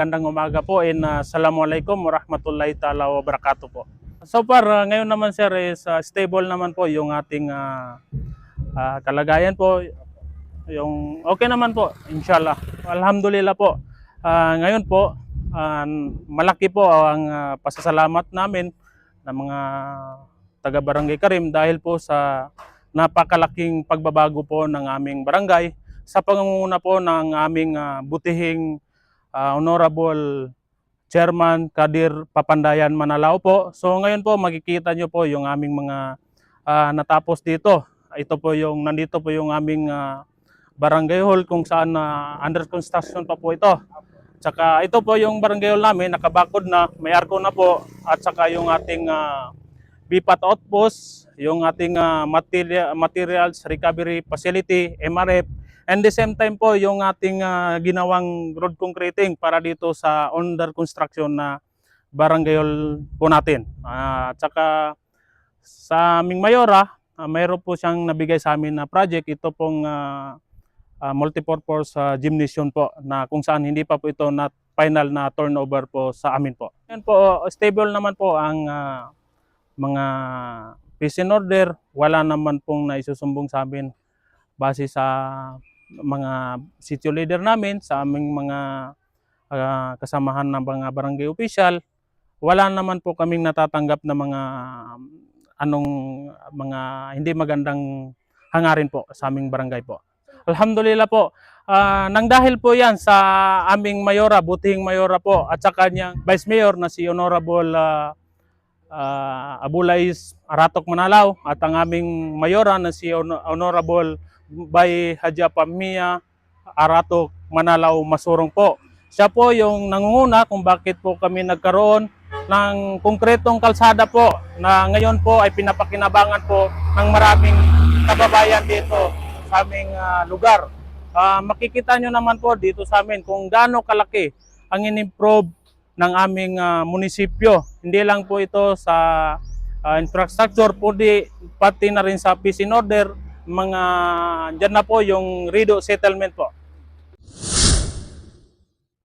Gandang umaga po and uh, Assalamualaikum warahmatullahi taala wabarakatuh po. So far, uh, ngayon naman sir is uh, stable naman po yung ating uh, uh, kalagayan po. Yung okay naman po, inshallah. Alhamdulillah po. Uh, ngayon po, uh, malaki po ang uh, pasasalamat namin ng mga taga Barangay Karim dahil po sa napakalaking pagbabago po ng aming barangay sa pangunguna po ng aming uh, butihing uh, Honorable Chairman Kadir Papandayan Manalao po. So ngayon po makikita nyo po yung aming mga ah, natapos dito. Ito po yung nandito po yung aming ah, barangay hall kung saan na under construction pa po ito. Tsaka ito po yung barangay hall namin, nakabakod na, may aircon na po at saka yung ating ah, BPAT outpost, yung ating ah, materia- materials recovery facility, MRF, And the same time po yung ating ah, ginawang road concreting para dito sa under construction na barangay hall po natin. Ah, at saka sa aming mayora, ah, mayroon po siyang nabigay sa amin na project. Ito pong ah, ah, multipurpose ah, gymnasium po na kung saan hindi pa po ito na final na turnover po sa amin po. Yan po, stable naman po ang ah, mga peace in order. Wala naman pong naisusumbong sa amin base sa mga sitio leader namin, sa aming mga ah, kasamahan ng mga barangay official, wala naman po kaming natatanggap na mga anong mga hindi magandang hangarin po sa aming barangay po. Alhamdulillah po. Ah, nang dahil po 'yan sa aming mayora, butihing mayora po at sa kanyang vice mayor na si Honorable ah, ah, Abulais Aratok Manalaw at ang aming mayora na si Hon- Honorable by Haja Pamia Aratok Manalaw Masurong po. Siya po yung nangunguna kung bakit po kami nagkaroon ng konkretong kalsada po na ngayon po ay pinapakinabangan po ng maraming kababayan dito sa aming ah, lugar. Ah, makikita nyo naman po dito sa amin kung gaano kalaki ang in-improve ng aming ah, munisipyo. Hindi lang po ito sa ah, infrastructure, kundi pati na rin sa peace in order, mga dyan na po yung Rido settlement po.